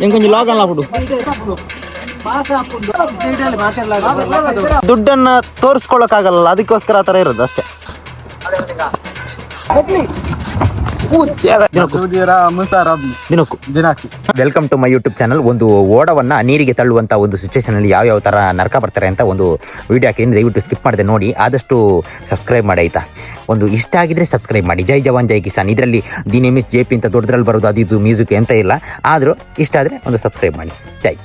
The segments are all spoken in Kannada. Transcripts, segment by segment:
ಹೆಂಗ್ ಲಾಗಲ್ಲ ಲಾಗ್ ಅಲ್ಲ ಬಿಡು ದುಡ್ಡನ್ನ ತೋರಿಸ್ಕೊಳಕ್ಕಾಗಲ್ಲ ಅದಕ್ಕೋಸ್ಕರ ಆ ಥರ ಇರೋದು ಅಷ್ಟೇ. Welcome to my YouTube channel ಒಂದು ಓಡವನ್ನ ನೀರಿಗೆ ತಳ್ಳುವಂತ ಒಂದು ಸಿಚುವೇಶನ್ ಅಲ್ಲಿ ಯಾವ ಯಾವ ತರ ನರಕ ಬರ್ತಾರೆ ಅಂತ ಒಂದು ವಿಡಿಯೋ ಹಾಕಿದ್ದೀನಿ ದಯವಿಟ್ಟು ಸ್ಕಿಪ್ ಮಾಡಿದೆ ನೋಡಿ ಆದಷ್ಟು ಸಬ್ಸ್ಕ್ರೈಬ್ ಮಾಡಿ ಆಯ್ತಾ ಒಂದು ಇಷ್ಟ ಆಗಿದ್ರೆ ಸಬ್ಸ್ಕ್ರೈಬ್ ಮಾಡಿ ಜೈ ಜವಾನ್ ಜೈ ಕಿಸಾನ್ ಇದರಲ್ಲಿ the name is J P ಅಂತ ದೊಡ್ಡದ್ರಲ್ಲಿ ಬರೋದು ಅದು ಇದು ಮ್ಯೂಸಿಕ್ ಎಂತ ಇಲ್ಲ ಆದರೂ ಇಷ್ಟ ಆದರೆ ಒಂದು ಸಬ್ಸ್ಕ್ರೈಬ್ ಮಾಡಿ ಜೈ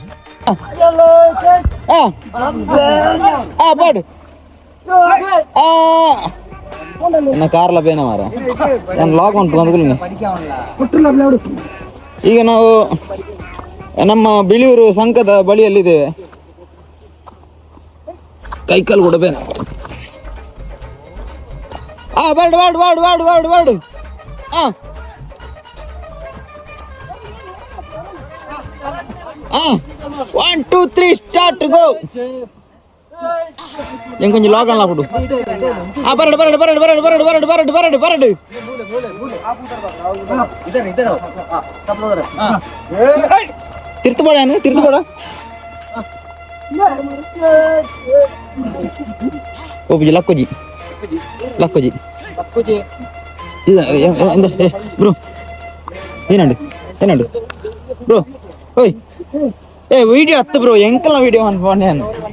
ಆ என்ன காரில் போயினா வர நான் லாக் ஒன் ಈಗ ನಾವು, ನಮ್ಮ ಬಿಳಿಯೂರು ಸಂಕದ ಬಳಿಯಲ್ಲಿದ್ದೇವೆ. ಕೈಕಾಲು ಕೂಡ ಬೇನ. ಆ ಬಾಡು ಬಾಡು ಬಾಡು ಬಾಡು ಬಾಡು ಬಾಡು ಹಾ one two three start go எங்க கொஞ்சம் லோகம்லாம் போடு ஆ பரடு பரடு பரடு பரடு பரடு பரடு பரடு பரடு பரடு திருத்து போடா திருத்து போடா ஓ பிஜி லக்கோஜி லக்கோஜி இது ப்ரோ ஏனாண்டு ஏனாண்டு ப்ரோ ஓய் ஏ வீடியோ அத்து ப்ரோ ಎಂಕಲ್ಲ ವಿಡಿಯೋ ಅನ್ಕೊಂಡೆ ನಾನು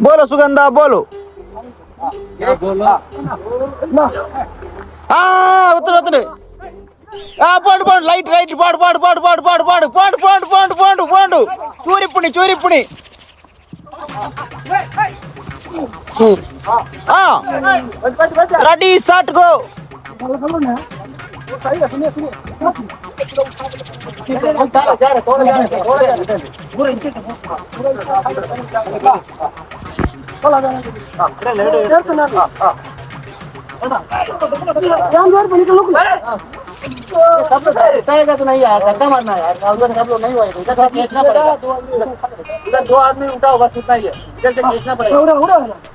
लकड़ी సుగంధ బోలో बोलो बोलो పాడు పాడు లైట్ లైట్ పాడు పాడు పాడు పాడు పాడు పాడు పాడు పాడు పాడు పాడు పాడు చూరిప్పుని చూరిప్పుని రెడీ సాట్ గో सब लोग उठाएगा तो नहीं यार धक्का मारना यार उधर सब लोग नहीं हुआ इधर से खींचना पड़ेगा इधर दो आदमी उठा बस उतना ही है इधर से खींचना पड़ेगा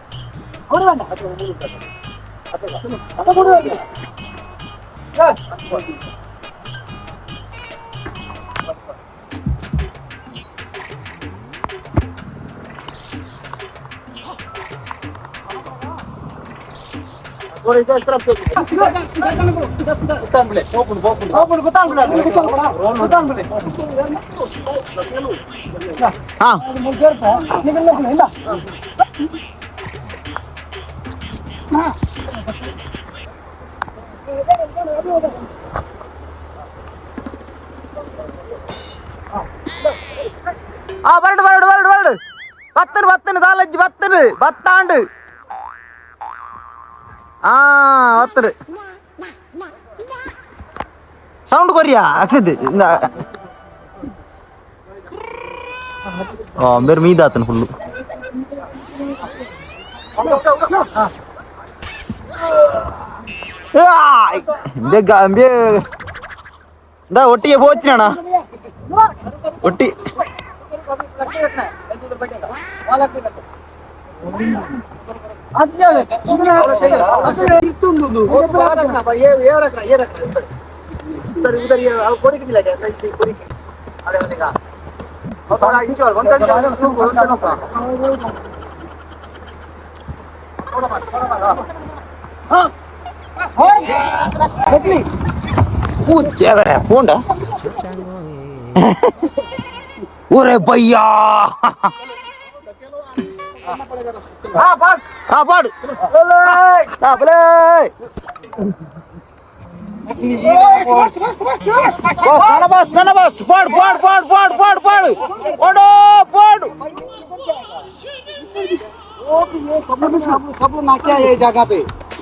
கூட வேண்டாம் பத்து மணி அதை கூட வேண்டிய ஒரு இது எக்ஸ்ட்ரா பேஜ் சுதா சுதா சுதா சுதா குத்தாம் பிள்ளை ஓபன் ஓபன் ஓபன் குத்தாம் பிள்ளை குத்தாம் பிள்ளை ரோல் குத்தாம் பிள்ளை ஆ. அது மூணு பேர் போ நீங்க இல்ல இல்ல? ஆ வரடு வரடு வரடு வரடு. பத்து பத்துன்னு தாலஞ்சு பத்துன்னு. பத்தாண்டு. ஆ பத்துரு சவுண்ட் கொரியா அக்ஷித் இந்த ஆ மேர் மீதாத்தன் ஃபுல்லு அப்படியே இந்த ஒட்டிய போச்சுனா ஒட்டி. కొడుకు કેટલી કૂદ્યા કરે પોંડા ઓરે ભૈયા હા પડ હા પડ હા ભલે सब लोग ना क्या ये जगह पे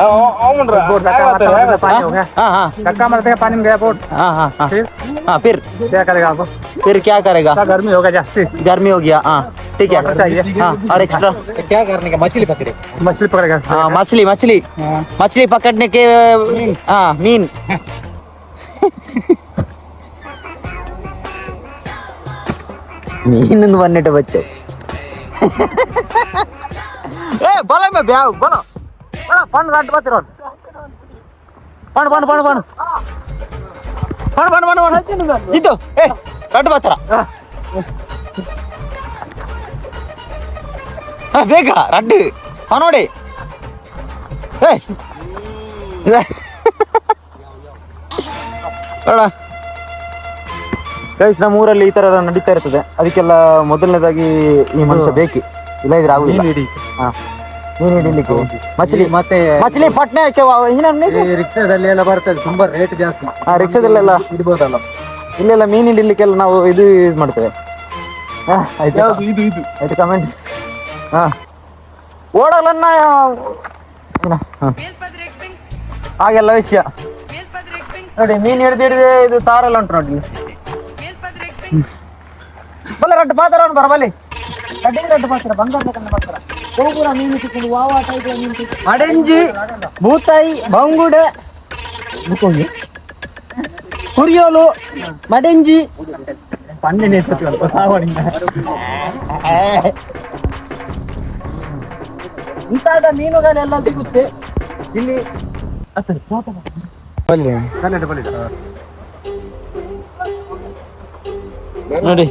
बोट पानी हो गया हाँ हाँ धक्का मारते पानी में गया बोट हाँ हाँ हाँ फिर हाँ फिर क्या करेगा आपको फिर क्या करेगा गर्मी होगा जास्ती गर्मी हो गया हाँ ठीक है चाहिए हाँ और एक्स्ट्रा क्या करने का मछली पकड़े मछली पकड़ेगा हाँ मछली मछली मछली पकड़ने के हाँ मीन मीन बनने बच्चों ए बोला मैं ब्याह बोलो ಬೇಕಾ ರಡ್ಡು. ಹಾಂ ನೋಡಿ. ಏ. ಗೈಸ್ ನಮ್ಮ ಊರಲ್ಲಿ ಈ ತರ ನಡೀತಾ ಇರ್ತದೆ. ಅದಕ್ಕೆಲ್ಲ ಮೊದಲನೇದಾಗಿ ಈ ಮನುಷ್ಯ ಬೇಕಿ. ಇಲ್ಲ ಇದ್ರೆ ಆಗುದಿಲ್ಲ. ಮೀನು ಹಿಡಿಲಿಕ್ಕೆ ಮಚ್ಲಿ ಮತ್ತೆ ಮಚ್ಲಿ ಪಟ್ನೆ ಈ ರಿಕ್ಷಾದಲ್ಲಿ ಎಲ್ಲ ಬರ್ತದೆ ತುಂಬಾ ರೇಟ್ ಜಾಸ್ತಿ. ಆ ರಿಕ್ಷಾದಲ್ಲೆಲ್ಲ? ಇಡ್ಬೋದಲ್ಲ. ಇಲ್ಲೆಲ್ಲ ಮೀನು ಹಿಡಿಲಿಕ್ಕೆಲ್ಲ ನಾವು ಇದು ಇದು ಮಾಡ್ತೇವೆ. ಹಾ, ಆಯ್ತು. ಇದು ಇದು. ಆಯ್ತು ಕಮೆಂಟ್ ಹಾ ಓಡಲನ್ನ ಏನ? ಹಾ. ಹಾಗೆಲ್ಲ ವಿಷಯ. ನೋಡಿ ಮೀನು ಹಿಡಿದು ಹಿಡಿದು ಇದು ತಾರೆಲ್ಲ ಉಂಟು ನೋಡಿ. ಇಲ್ಲಿ. ಬಲ್ಲ ರಟ್ಟು ಪಾತ್ರ ಅವ್ನು ಬರಬಲ್ಲಿ ಕಡ್ಡಿಂಗ್ ರಟ್ಟು ಪಾತ್ರ ಬಂಗಾರ ಬರ್ತಾರ ಹೋಗುರ ಮೀನು ವಾವ ಟೈಪ್ ಮೀನು ಸಿಕ್ಕು ಅಡಂಜಿ ಬೂತಾಯಿ ಬಂಗುಡೆ ಕುರಿಯೋಲು ಮಡಂಜಿ ಪನ್ನೆಂಡು ಸತಿ ಸಾವಣಿಂದ ಮುಂತಾದ ಮೀನುಗಳೆಲ್ಲ ಸಿಗುತ್ತೆ ಇಲ್ಲಿ ನೋಡಿ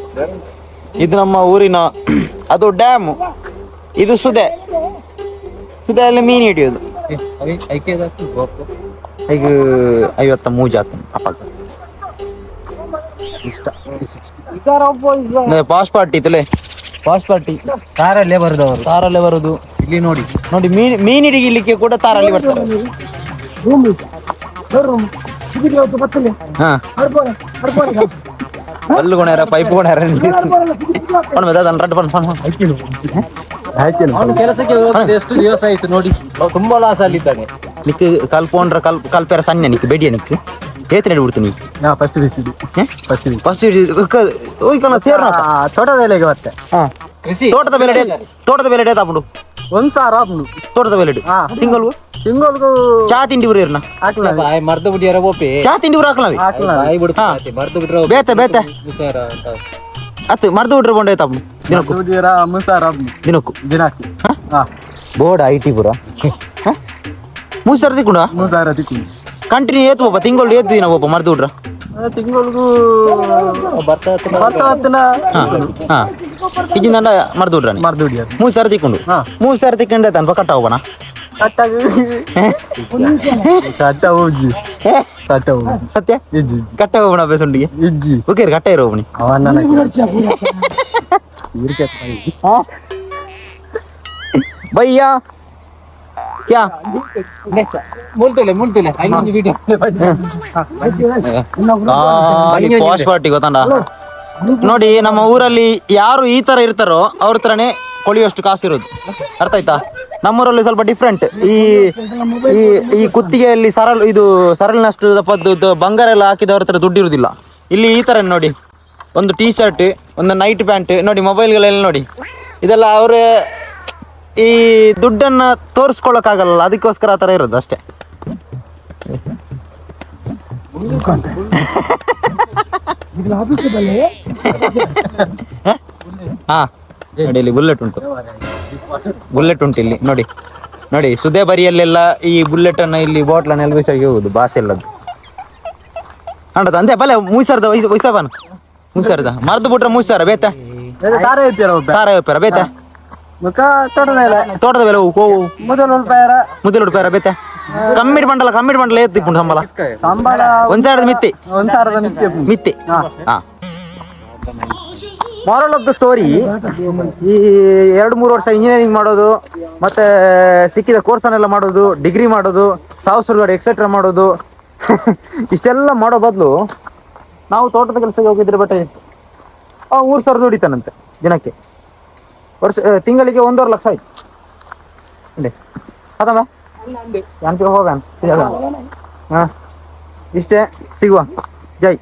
ಇದು ನಮ್ಮ ಊರಿನ ಅದು ಡ್ಯಾಮ್. ಇದು ಸುದೆ ಸುದೆಯಲ್ಲಿ ಮೀನು ಹಿಡಿಯೋದು. ಈಗ ಐವತ್ತ ಮೂಜ್ ಆತ ಅಪ್ಪ. ಇದರ ಒಬ್ಬ ಪಾಸ್ ಪಾರ್ಟಿ ತುಲೆ ಪಾಸ್ ಪಾರ್ಟಿ. ಬರುದು ಅವರು ತಾರಲ್ಲೇ ಬರುದು. ಇಲ್ಲಿ ನೋಡಿ. ನೋಡಿ ಮೀನ್ ಮೀನ್ ಹಿಡಿಲಿಕ್ಕೆ ಕೂಡ ತಾರಲ್ಲಿ ಬರ್ತಾರೆ. ಹಾ. ಬಲ್ಲು ಕೊಣ್ಯಾರ ಪೈಪ್ ಕೊಣ್ಯಾರ ಅದನ್ನ ರಟ್ಟು ಬಂದ್ ಅವನು ಕೆಲಸಕ್ಕೆ ಹೋಗಿದ್ದು ಎಷ್ಟು ದಿವಸ ಆಯ್ತು ನೋಡಿ. ತುಂಬಾ ಲಾಸ್ ಅಲ್ಲಿದ್ದಾನೆ. ನಿಕ್ ಕಲ್ಪೋಂಡ್ರ ಕಲ್ ಕಲ್ಪೆರ ಸಣ್ಣ ನಿಕ್ ಬೆಡಿಯ ನಿಕ್? ಏತ್ ನಡಿ ಬಿಡ್ತೀನಿ ನಾ? ಫಸ್ಟ್ ಬಿಸಿದು ಫಸ್ಟ್ ಫಸ್ಟ್ ಹೋಯ್ಕಲ್ಲ ಸೇರ್ನ ತೋಟದೆಲೆಗೆ ಮತ್ತೆ ಹಾ. ಕೃಷಿ. ತೋಟದ ಬೆಲೆ ತೋಟದ ಬೆಲೆ ಡೇ ಹಾಕ್ಬಿಡು ಒಂದ್ ಸಾವಿರ ಆಪ್ನು ತೋಟದ ಬೆಲೆ ತಿಂಗಳು ತಿಂಗಳಿಗೂ? ಚಾ ತಿಂಡಿ ಬರೀ ಇರ್ನ ಹಾಕ್ಲ ಬಾಯ್ ಮರ್ದು ಬಿಡಿಯಾರ ಓಪೆ ಚಾ ತಿಂಡಿ ಬರೀ ಹಾಕ್ಲವಿ ಬಿಡು ಬಿಡ್ತಾ ಮರ್ದು ಬಿಟ್ರೆ ಬೇತೆ ಬೇತೆ. ಹುಷಾರ ಅಂತ. ಅತ್ತು ಮರ್ದು ಬಿಟ್ರೆ ಬಂಡ ಆಯ್ತಾ ದಿನಕ್ಕೂ. ಬೋರ್ಡ್ ಐ ಟಿ ಪುರ. ಮೂರು ಸಾವಿರ ತಿಕ್ಕೊಂಡ ಮೂರು ಸಾವಿರ ತಿಕ್ಕೊಂಡು ಕಂಟಿನ್ಯೂ ಏತು ತಿಂಗಳು ಏತ್ ದಿನ ಮರ್ದು ಬಿಡ್ರ ತಿಂಗಳಿಗೂ ಬರ್ಸ ಹಾ ಈಗಿಂದ ಮರ್ದು ಬಿಡ್ರ ಮರ್ದು ಬಿಡಿ ಮೂರು ಸಾವಿರ ತಿಕ್ಕೊಂಡು ಮೂರು ಸಾವಿರ ತಿಕ್ಕೊಂಡೆ ತನ್ಪ ಕಟ್ಟ ಹೋಗೋಣ ಕಟ್ಟ ಹೋಗಿ. ಕಟ್ಟ ಹೋಗಿ. ಸತ್ಯ? ಕಟ್ಟ ಹೋಗೋಣ ಬೇಸೊಂಡಿಗೆ? ಓಕೆ ಕಟ್ಟ ಇರೋ ಹೋಗ್ನಿ ಅವನ್ನ ಭಯ್ಯ ಕ್ಯಾ? ಮುಳ್ತಲೆ ಮುಳ್ತಲೆ ಐನೊಂದು ವಿಡಿಯೋ ಪಾಶ್ ಪಾರ್ಟಿ ಗೊತ್ತಂಡ? ನೋಡಿ ನಮ್ಮ ಊರಲ್ಲಿ ಯಾರು ಈ ತರ ಇರ್ತಾರೋ ಅವ್ರ ತರನೇ ಕೊಳಿಯೋಷ್ಟು ಕಾಸಿರೋದು ಅರ್ಥ ಆಯ್ತಾ? ನಮ್ಮೂರಲ್ಲಿ ಸ್ವಲ್ಪ ಡಿಫ್ರೆಂಟ್ ಈ ಈ ಈ ಕುತ್ತಿಗೆಯಲ್ಲಿ ಸರಳ ಇದು ಸರಳಿನಷ್ಟು ದಪ್ಪದ್ದು ಬಂಗಾರ ಎಲ್ಲ ಹಾಕಿದವ್ರ ಹತ್ರ ದುಡ್ಡು ಇರುವುದಿಲ್ಲ ಇಲ್ಲಿ ಈ ತರ ನೋಡಿ. ಒಂದು ಟೀ ಶರ್ಟ್ ಒಂದು ನೈಟ್ ಪ್ಯಾಂಟ್ ನೋಡಿ ಮೊಬೈಲ್ಗಳೆಲ್ಲ ನೋಡಿ. ಇದೆಲ್ಲ ಅವರೇ ಈ ದುಡ್ಡನ್ನ ತೋರಿಸ್ಕೊಳಕ್ಕಾಗಲ್ಲ, ಅದಕ್ಕೋಸ್ಕರ ಆ ಥರ ಇರೋದು ಅಷ್ಟೇ. ಹಾ, ನೋಡಿ ಇಲ್ಲಿ ಬುಲೆಟ್ ಉಂಟು. ಬುಲೆಟ್ ಉಂಟು ಇಲ್ಲಿ, ನೋಡಿ. ನೋಡಿ, ಸುದೇ ಬರಿಯಲ್ಲೆಲ್ಲ ಈ ಬುಲ್ಲೆಟ್ ಅನ್ನ ಇಲ್ಲಿ ಬಾಟ್ಲನ್ನ ಎಲ್ಲ ಬಿಸಾಗಿ ಹೋಗುದು ಬಾಸ್ ಎಲ್ಲದು ಅಂದೆ ಬಲೆ, ಮೂಸರ್ದ ವಯಸ್ಸು ಮೂಸರ್ದ ಮರ್ದು ಬಿಟ್ರೆ ಮುಸಾರ ಬೇತ? ತಾರ ಇರ್ತೀರ ತಾರ ಬೇತ? ಮುಖ ತೋಟದೆಲೆ ತೋಟದ ಬೆಲೆ ಹೋಗು ಮೊದಲು ರೂಪಾಯರ ಮುದ್ದಲು ಉಡ್ಪಾರ ಬೇತ? ಕಮ್ಮಿ ಬಂಡಲ ಕಮ್ಮಿ ಬಂಡಲ ಎತ್ತಿ ತಿಪ್ಪುಂಡು ಸಂಬಳ. ಸಂಬಳ ಒಂದ್ ಸಾವಿರದ ಮಿತ್ತಿ. ಒಂದ್ ಸಾವಿರದ ಮಿತ್ತಿ ಮಿತ್ತಿ. ಹಾ. ಮಾರಲ್ ಆಫ್ ದ ಸ್ಟೋರಿ ಈ ಎರಡು ಮೂರು ವರ್ಷ ಇಂಜಿನಿಯರಿಂಗ್ ಮಾಡೋದು ಮತ್ತೆ ಸಿಕ್ಕಿದ ಕೋರ್ಸನ್ನೆಲ್ಲ ಮಾಡೋದು ಡಿಗ್ರಿ ಮಾಡೋದು ಸಾವು ಸುರುಗಾಡು ಎಕ್ಸೆಟ್ರಾ ಮಾಡೋದು. ಇಷ್ಟೆಲ್ಲ ಮಾಡೋ ಬದಲು ನಾವು ತೋಟದ ಕೆಲಸಕ್ಕೆ ಹೋಗಿದ್ರೆ ಬೆಟ್ಟ ಇತ್ತು ಅವ ಮೂರು ಸಾವಿರ ದುಡಿತಾನಂತೆ ದಿನಕ್ಕೆ. ವರ್ಷ ತಿಂಗಳಿಗೆ ಒಂದೂವರೆ ಲಕ್ಷ ಆಯ್ತು. ಅದಮ್ಮ? ಹೋಗ ಹಾಂ. ಇಷ್ಟೇ. ಸಿಗುವ. ಜೈ.